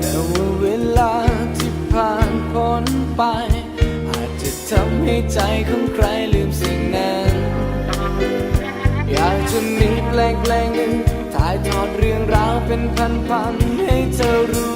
แต่ว่าเวลาที่ผ่านพ้นไป อาจจะทำให้ใจของใครลืมสิ่งนั้น อยากจะมีแพลงแพลงหนึ่งถ่ายทอดเรื่องราวเป็นพันๆให้เธอรู้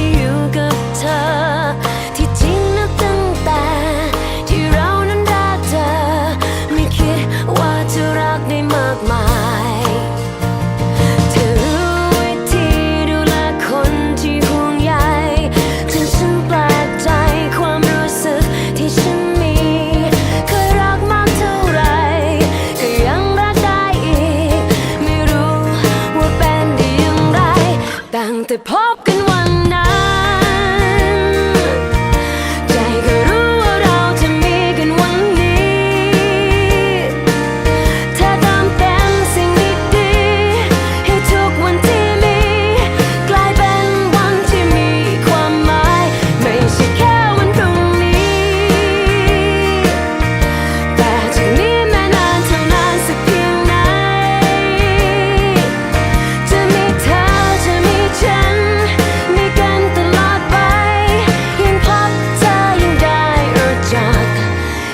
ี่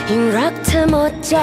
ยิ่งรักเธอหมดใจ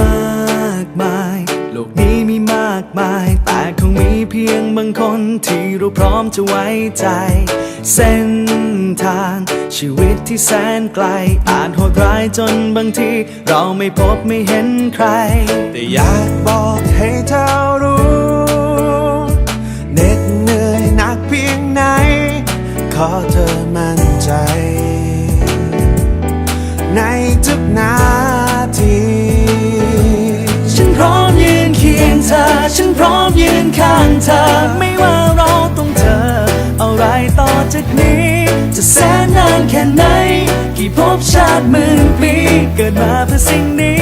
มากมาย โลกนี้มีมากมาย แต่คงมีเพียงบางคนที่เราพร้อมจะไว้ใจ เส้นทาง ชีวิตที่แสนไกล อาจโหดร้ายจนบางที เราไม่พบไม่เห็นใคร แต่อยากบอกให้เธอรู้เหน็ดเหนื่อยหนักเพียงไหน ขอเธอมั่นใจ ในทุกนา ค่ไหน กี่ภพชาติหมื่นปี เกิดมาเพื่อสิ่งนี้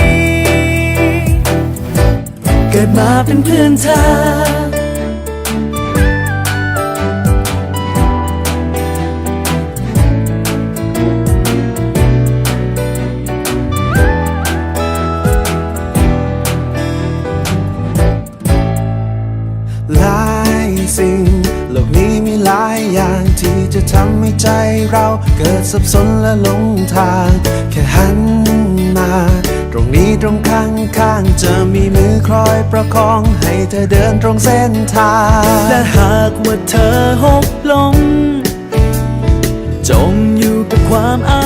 เกิดมาเป็นเพื่อนเธอ จะทำให้ใจเราเกิดสับสนและหลงทาง แค่หันมา ตรงนี้ตรงข้างข้างจะมีมือคอยประคองให้เธอเดินตรงเส้นทาง และหากว่าเธอหกลง จมอยู่กับความอ้า